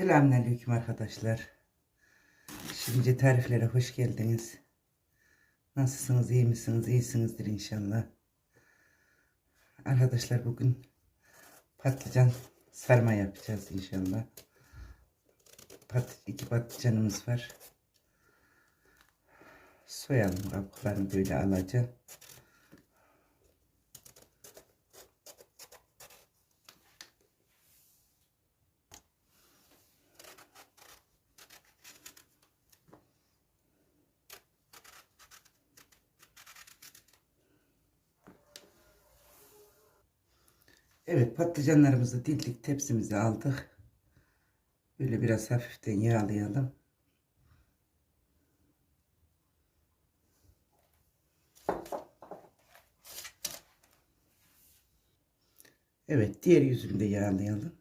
Selamünaleyküm arkadaşlar. Şimdi tariflere hoş geldiniz. Nasılsınız, iyi misiniz? İyisinizdir inşallah. Arkadaşlar bugün patlıcan sarma yapacağız inşallah. Pat, iki patlıcanımız var. Soyalım kabuklarını böyle alacağım. Evet patlıcanlarımızı dildik tepsimize aldık. Böyle biraz hafiften yağlayalım. Evet diğer yüzünü de yağlayalım.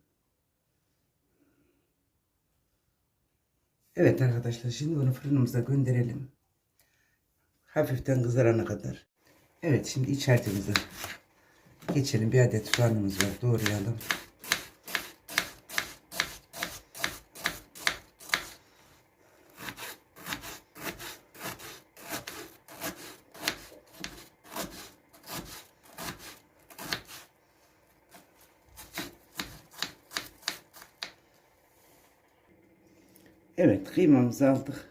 Evet arkadaşlar şimdi bunu fırınımıza gönderelim. Hafiften kızarana kadar. Evet şimdi iç harcımızı geçelim. Bir adet soğanımız var. Doğrayalım. Evet kıymamızı aldık.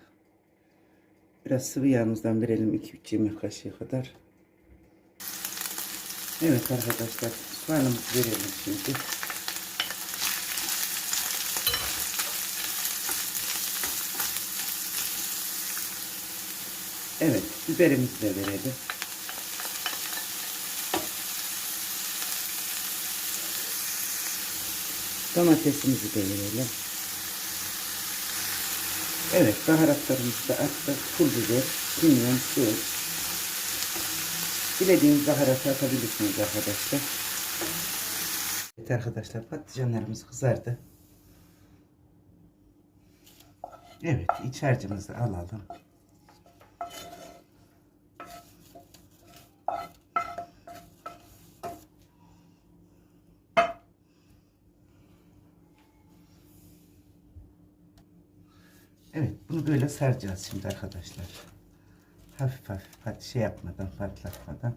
Biraz sıvı yağımızdan verelim 2-3 yemek kaşığı kadar. Evet arkadaşlar soğanımızı verelim şimdi. Evet biberimizi de verelim. Domatesimizi de verelim. Evet baharatlarımızı da attık. Pul biber, kimyon, tuz, Dilediğiniz baharatı atabilirsiniz arkadaşlar. Evet arkadaşlar patlıcanlarımız kızardı. Evet iç harcımızı alalım. Evet bunu böyle saracağız şimdi arkadaşlar. Hafif hafif pat şey yapmadan patlatmadan.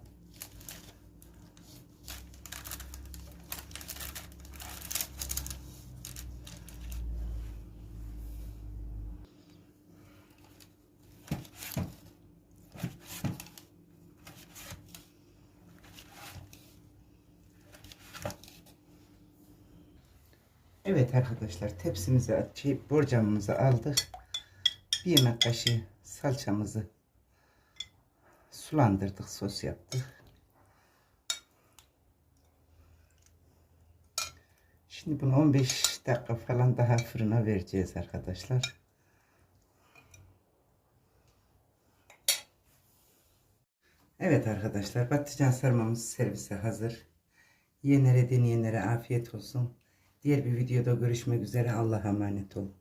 Evet arkadaşlar tepsimize şey, borcamımızı aldık. Bir yemek kaşığı salçamızı sulandırdık, sos yaptık. Şimdi bunu 15 dakika falan daha fırına vereceğiz arkadaşlar. Evet arkadaşlar patlıcan sarmamız servise hazır. Yiyenlere deneyenlere afiyet olsun. Diğer bir videoda görüşmek üzere. Allah'a emanet olun.